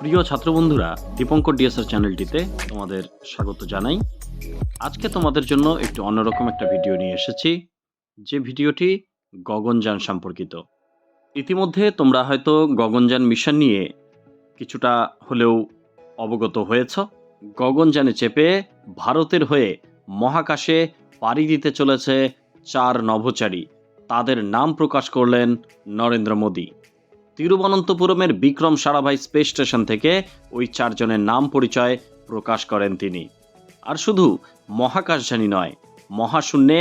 প্রিয় ছাত্রবন্ধুরা, দীপঙ্কর ডিএসআর চ্যানেলটিতে তোমাদের স্বাগত জানাই। আজকে তোমাদের জন্য একটু অন্যরকম একটা ভিডিও নিয়ে এসেছি, যে ভিডিওটি গগনযান সম্পর্কিত। ইতিমধ্যে তোমরা হয়তো গগনযান মিশন নিয়ে কিছুটা হলেও অবগত হয়েছ। গগনযানে চেপে ভারতের হয়ে মহাকাশে পাড়ি দিতে চলেছে চার নভোচারী। তাদের নাম প্রকাশ করলেন নরেন্দ্র মোদী। তিরুবনন্তপুরমের বিক্রম সারাভাই স্পেস স্টেশন থেকে ওই চারজনের নাম পরিচয় প্রকাশ করেন তিনি। আর শুধু মহাকাশযানী নয়, মহাশূন্যে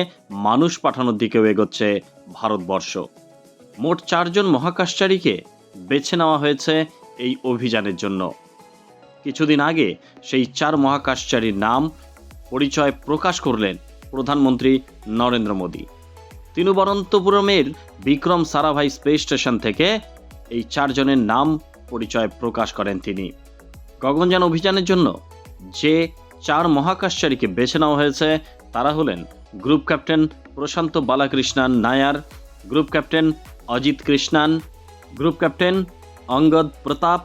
মানুষ পাঠানোর দিকেও এগোচ্ছে ভারতবর্ষ। মোট চারজন মহাকাশচারীকে বেছে নেওয়া হয়েছে এই অভিযানের জন্য। কিছুদিন আগে সেই চার মহাকাশচারীর নাম পরিচয় প্রকাশ করলেন প্রধানমন্ত্রী নরেন্দ্র মোদী। তিরুবনন্তপুরমের বিক্রম সারাভাই স্পেস স্টেশন থেকে এই চারজনের নাম পরিচয় প্রকাশ করেন তিনি। গগনযান অভিযানের জন্য যে চার মহাকাশচারীকে বেছে নেওয়া হয়েছে, তারা হলেন group captain Prashanth Balakrishnan Nair, group captain Ajit Krishnan, group captain Angad Pratap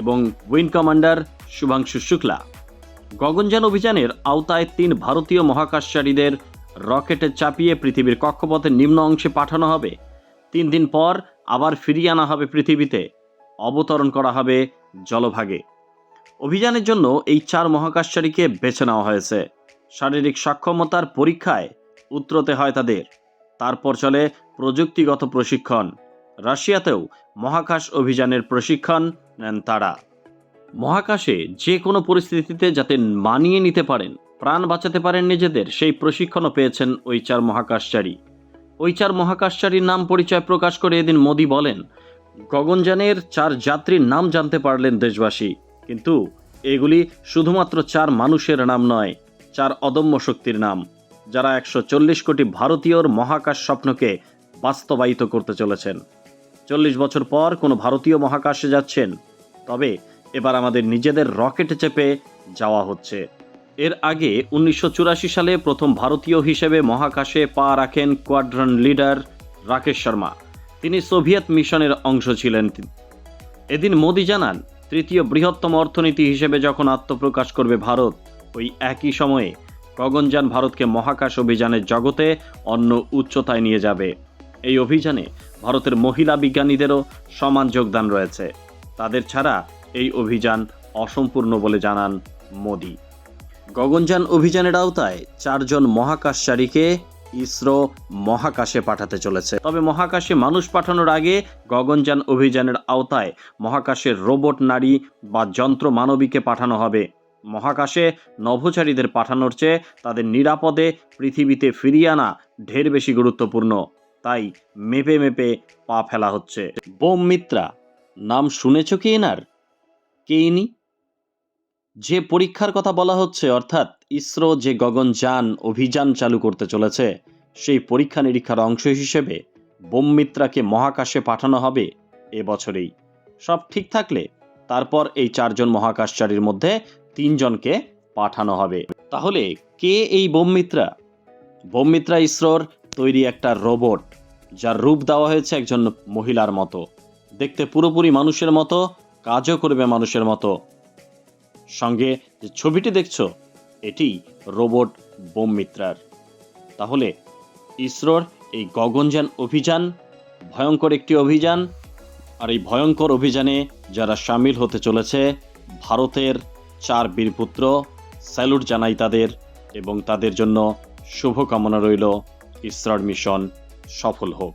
এবং উইং কমান্ডার শুভাংশু শুক্লা। গগনযান অভিযানের আওতায় তিন ভারতীয় মহাকাশচারীদের রকেটে চাপিয়ে পৃথিবীর কক্ষপথের নিম্ন অংশে পাঠানো হবে তিন দিন পর আবার ফিরিয়ে আনা হবে পৃথিবীতে। অবতরণ করা হবে জলভাগে। অভিযানের জন্য এই চার মহাকাশচারীকে বেছে নেওয়া হয়েছে। শারীরিক সক্ষমতার পরীক্ষায় উতরতে হয় তাদের। তারপর চলে প্রযুক্তিগত প্রশিক্ষণ। রাশিয়াতেও মহাকাশ অভিযানের প্রশিক্ষণ নেন তারা। মহাকাশে যে কোনো পরিস্থিতিতে যাতে মানিয়ে নিতে পারেন, প্রাণ বাঁচাতে পারেন নিজেদের, সেই প্রশিক্ষণও পেয়েছেন ওই চার মহাকাশচারী। ওই চার মহাকাশচারীর নাম পরিচয় প্রকাশ করে এদিন মোদি বলেন, গগনযানের চার যাত্রীর নাম জানতে পারলেন দেশবাসী, কিন্তু এগুলি শুধুমাত্র চার মানুষের নাম নয়, চার অদম্য শক্তির নাম, যারা একশো চল্লিশ কোটি ভারতীয়র মহাকাশ স্বপ্নকে বাস্তবায়িত করতে চলেছেন। চল্লিশ বছর পর কোনো ভারতীয় মহাকাশে যাচ্ছেন, তবে এবার আমাদের নিজেদের রকেটে চেপে যাওয়া হচ্ছে। এর আগে উনিশশো চুরাশি সালে প্রথম ভারতীয় হিসেবে মহাকাশে পা রাখেন কোয়াড্রান লিডার রাকেশ শর্মা। তিনি সোভিয়েত মিশনের অংশ ছিলেন। এদিন মোদি জানান, তৃতীয় বৃহত্তম অর্থনীতি হিসেবে যখন আত্মপ্রকাশ করবে ভারত, ওই একই সময়ে গগনযান ভারতকে মহাকাশ অভিযানের জগতে অন্য উচ্চতায় নিয়ে যাবে। এই অভিযানে ভারতের মহিলা বিজ্ঞানীদেরও সমান যোগদান রয়েছে। তাদের ছাড়া এই অভিযান অসম্পূর্ণ বলে জানান মোদি। গগনযান অভিযানের আওতায় চারজন মহাকাশচারীকে ইসরো মহাকাশে পাঠাতে চলেছে। তবে মহাকাশে মানুষ পাঠানোর আগে গগনযান অভিযানের আওতায় মহাকাশের রোবট, নারী বা যন্ত্র মানবীকে পাঠানো হবে। মহাকাশে নভোচারীদের পাঠানোর চেয়ে তাদের নিরাপদে পৃথিবীতে ফিরিয়ে আনা ঢের বেশি গুরুত্বপূর্ণ। তাই মেপে মেপে পা ফেলা হচ্ছে। বোম মিত্রা, নাম শুনেছ কি এনার? কে ইনি? যে পরীক্ষার কথা বলা হচ্ছে, অর্থাৎ ইসরো যে গগনযান অভিযান চালু করতে চলেছে, সেই পরীক্ষা নিরীক্ষার অংশ হিসেবে বোমমিত্রাকে মহাকাশে পাঠানো হবে এবছরেই। সব ঠিক থাকলে তারপর এই চারজন মহাকাশচারীর মধ্যে তিনজনকে পাঠানো হবে। তাহলে কে এই বোমমিত্রা বোমমিত্রা ইসরোর তৈরি একটা রোবট, যার রূপ দেওয়া হয়েছে একজন মহিলার মতো। দেখতে পুরোপুরি মানুষের মতো, কাজও করবে মানুষের মতো। সঙ্গে যে ছবিটি দেখছ, এটি রোবট বোম মিত্রার। তাহলে ইসরোর এই গগনযান অভিযান, ভয়ঙ্কর একটি অভিযান, আর এই ভয়ঙ্কর অভিযানে যারা সামিল হতে চলেছে, ভারতের চার বীরপুত্র, স্যালুট জানাই তাদের এবং তাদের জন্য শুভকামনা রইল। ইসরোর মিশন সফল হোক।